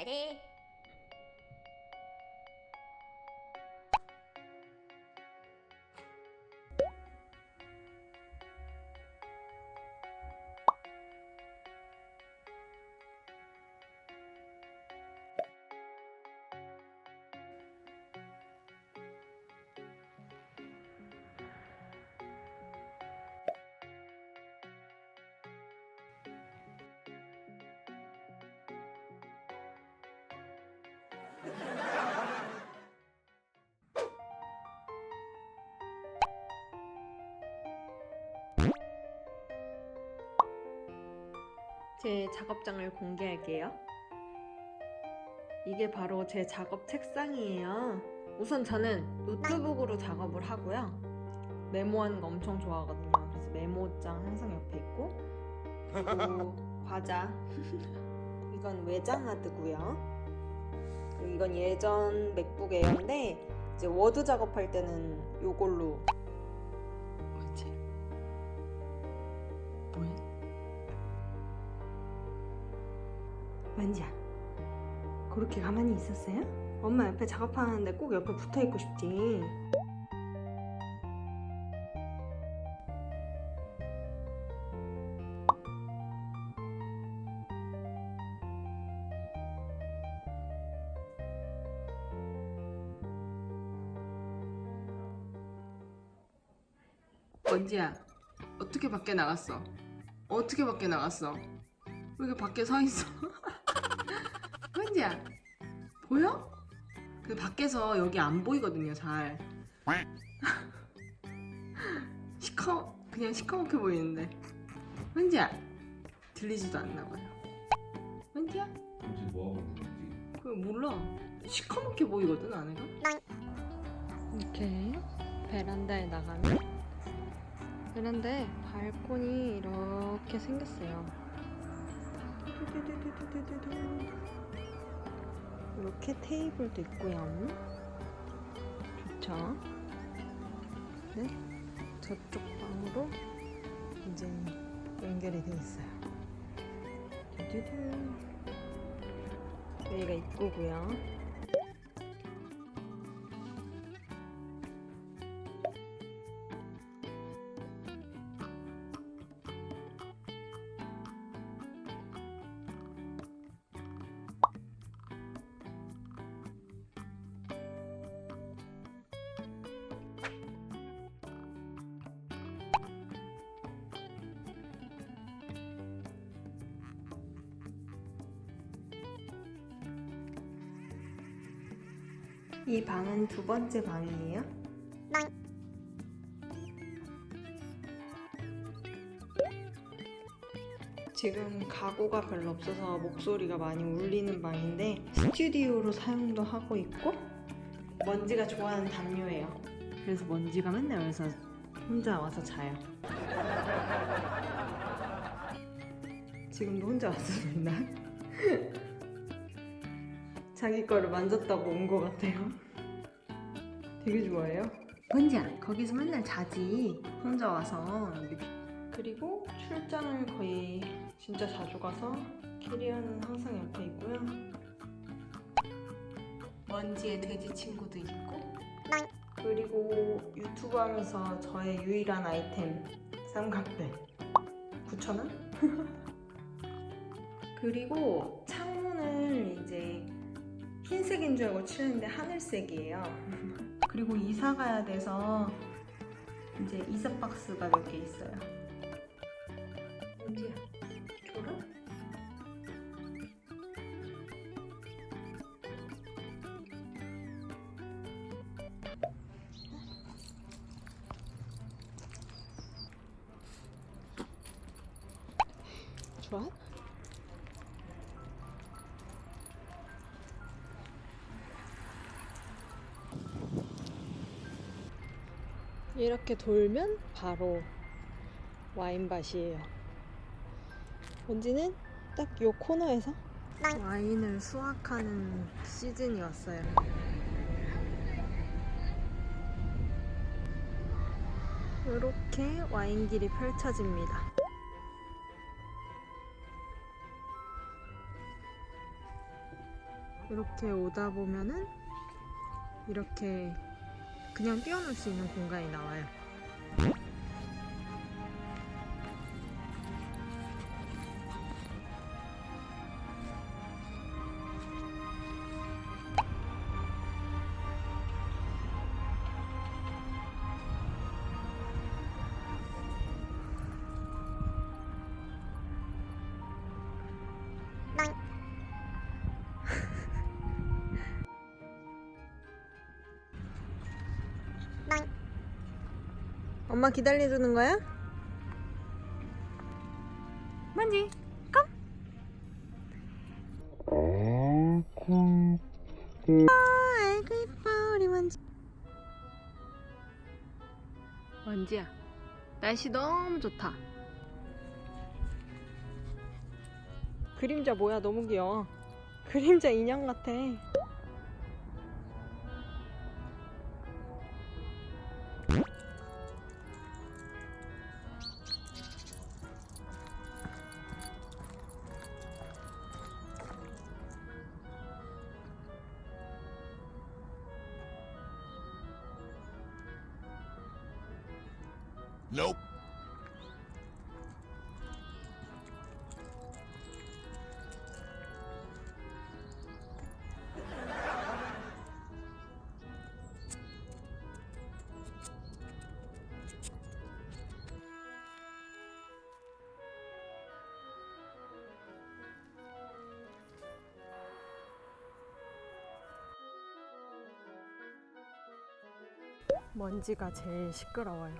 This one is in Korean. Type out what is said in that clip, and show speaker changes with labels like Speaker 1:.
Speaker 1: Ready?
Speaker 2: 제 작업장을 공개할게요. 이게 바로 제 작업 책상이에요. 우선 저는 노트북으로 작업을 하고요. 메모하는 거 엄청 좋아하거든요. 그래서 메모장 항상 옆에 있고, 그리고 과자. 이건 외장하드고요. 이건 예전 맥북 에어인데 이제 워드 작업할 때는 요걸로 만지야 그렇게 가만히 있었어요? 엄마 옆에 작업하는데 꼭 옆에 붙어 있고 싶지
Speaker 3: 먼지야, 어떻게 밖에 나갔어? 어떻게 밖에 나갔어? 왜 이렇게 밖에 서 있어? 먼지야, 보여? 그 밖에서 여기 안 보이거든요, 잘. 시커, 그냥 시커멓게 보이는데. 먼지야, 들리지도 않나 봐요. 먼지야?
Speaker 4: 혹시 뭐하고 있는지
Speaker 3: 그 몰라. 시커멓게 보이거든, 안에가?
Speaker 2: 이렇게 베란다에 나가면 베란다에 발코니 이렇게 생겼어요 이렇게 테이블도 있고요. 좋죠? 네. 저쪽 방으로 이제 연결이 돼 있어요. 두두두. 여기가 입구고요 이 방은 두 번째 방이에요. 지금 가구가 별로 없어서 목소리가 많이 울리는 방인데 스튜디오로 사용도 하고 있고 먼지가 좋아하는 담요예요. 그래서 먼지가 맨날 여기서 혼자 와서 자요. 지금도 혼자 와서 맨날 자기 거를 만졌다고 온 것 같아요. 되게 좋아해요. 먼지야, 거기서 맨날 자지. 혼자 와서. 그리고 출장을 거의 진짜 자주 가서 캐리어는 항상 옆에 있고요. 먼지의 돼지 친구도 있고. 그리고 유튜브 하면서 저의 유일한 아이템 삼각대 9,000원? 그리고 창문을 이제 흰색인 줄 알고 칠했는데 하늘색이에요. 그리고 이사 가야 돼서 이제 이사 박스가 몇 개 있어요. 은지야, 줘라. 좋아? 이렇게 돌면 바로 와인밭이에요. 본지는 딱 요 코너에서 와인을 수확하는 시즌이 왔어요. 이렇게 와인길이 펼쳐집니다. 이렇게 오다 보면은 이렇게 그냥 뛰어놀 수 있는 공간이 나와요. 엄마 기다려주는 거야? 만지 컴. 아, 아이고 이뻐 우리 만지. 만지야 날씨 너무 좋다. 그림자 뭐야 너무 귀여워. 그림자 인형 같아
Speaker 1: Nope.
Speaker 2: 먼지가 제일 시끄러워요